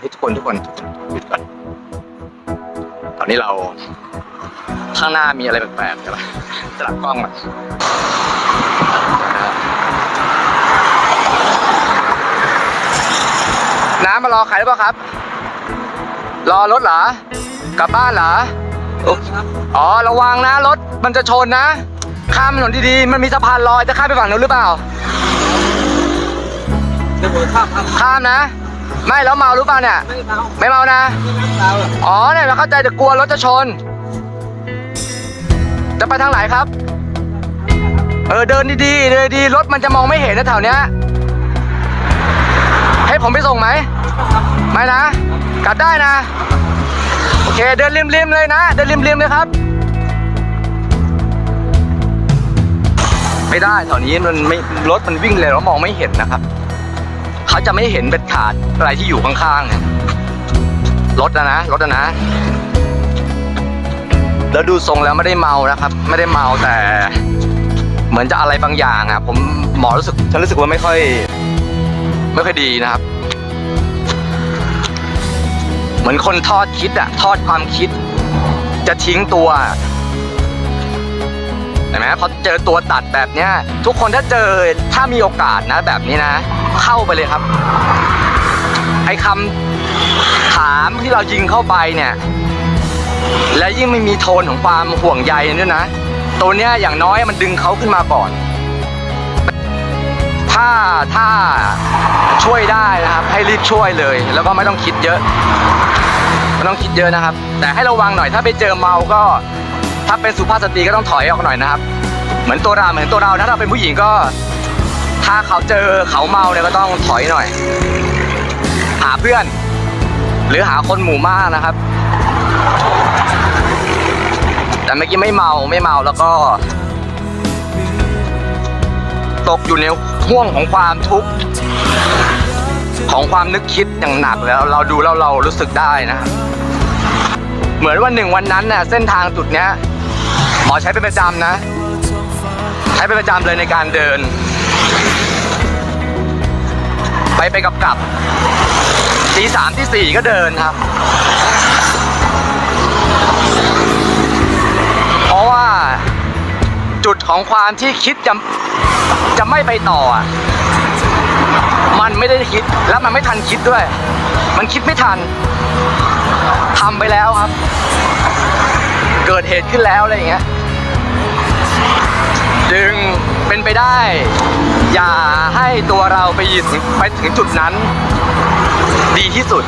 ให้ทุกคนทุกคนหยุดก่อนตอนนี้เรา ข้างหน้ามีอะไรแปลกๆใช่ปะสลับกล้องอะน้ำมารอใครหรือเปล่าครับ รอรถเหรอ กลับบ้านเหรอออ๋อ ระวังนะรถมันจะชนนะ ข้ามถนนดีๆ มันมีสะพานลอยจะข้ามไปฝั่งนู้นหรือเปล่าเดี๋ยวผมข้ามข้ามนะ ไม่แล้วเมาหรือเปล่าเนี่ย ไม่เมาไม่เมานะาอ๋อเนี่ยเราเข้าใจแต่กลัวรถจะชน จะไปทางไหนครับ เออเดินดีๆเดินดีรถมันจะมองไม่เห็นนะแถวเนี้ยให้ผมไปส่งไหมไม่นะ กลับได้นะ โอเคเดินริมๆเลยนะ เดินริมๆเลยครับ ไม่ได้แถวนี้มันไม่รถมันวิ่งเลยแล้วมองไม่เห็นนะครับ เขาจะไม่เห็นเป็นขาดอะไรที่อยู่ข้างๆเนี่ยรถนะนะรถนะนะแล้วดูทรงแล้วไม่ได้เมานะครับ ไม่ได้เมาแต่ เหมือนจะอะไรบางอย่างอะ ผมหมอรู้สึกฉันรู้สึกว่าไม่ค่อย ไม่ค่อยดีนะครับ เหมือนคนทอดคิดอะทอดความคิด จะทิ้งตัว พอเจอตัวตัดแบบเนี้ยทุกคนถ้าเจอถ้ามีโอกาสนะแบบนี้นะ เข้าไปเลยครับ ไอ้คำถามที่เรายิงเข้าไปเนี่ย และยิ่งไม่มีโทนของความห่วงใยด้วยนะ ตัวเนี้ยอย่างน้อยมันดึงเขาขึ้นมาก่อน ถ้าถ้าช่วยได้นะครับ ให้รีบช่วยเลย แล้วก็ไม่ต้องคิดเยอะไม่ต้องคิดเยอะนะครับ แต่ให้ระวังหน่อยถ้าไปเจอเมาก็ ถ้าเป็นสุภาพสตรีก็ต้องถอยออกหน่อยนะครับ เหมือนตัวเราเหมือนตัวเราถ้าเราเป็นผู้หญิงก็ ถ้าเขาเจอเขาเมาเนี่ยก็ต้องถอยหน่อย หาเพื่อน หรือหาคนหมู่มากนะครับ แต่เมื่อกี้ไม่เมาไม่เมาแล้วก็ ตกอยู่ในห่วงของความทุกข์ของความนึกคิดอย่างหนักแล้วเราดูแล้วเรารู้สึกได้นะครับเหมือนวันหนึ่งวันนั้นเนี่ยเส้นทางจุดเนี้ย หมอใช้เป็นประจำนะ ใช้เป็นประจำเลยในการเดิน ไปไปกับกลับตีสามที่สี่ก็เดินครับ เพราะว่าจุดของความที่คิดจะจะไม่ไปต่ออมันไม่ได้คิดแล้วมันไม่ทันคิดด้วย มันคิดไม่ทันทำไปแล้วครับ เกิดเหตุขึ้นแล้วอะไรอย่างเงี้ย จึงเป็นไปได้ อย่าให้ตัวเราไปถึงไปถึงจุดนั้น ดีที่สุด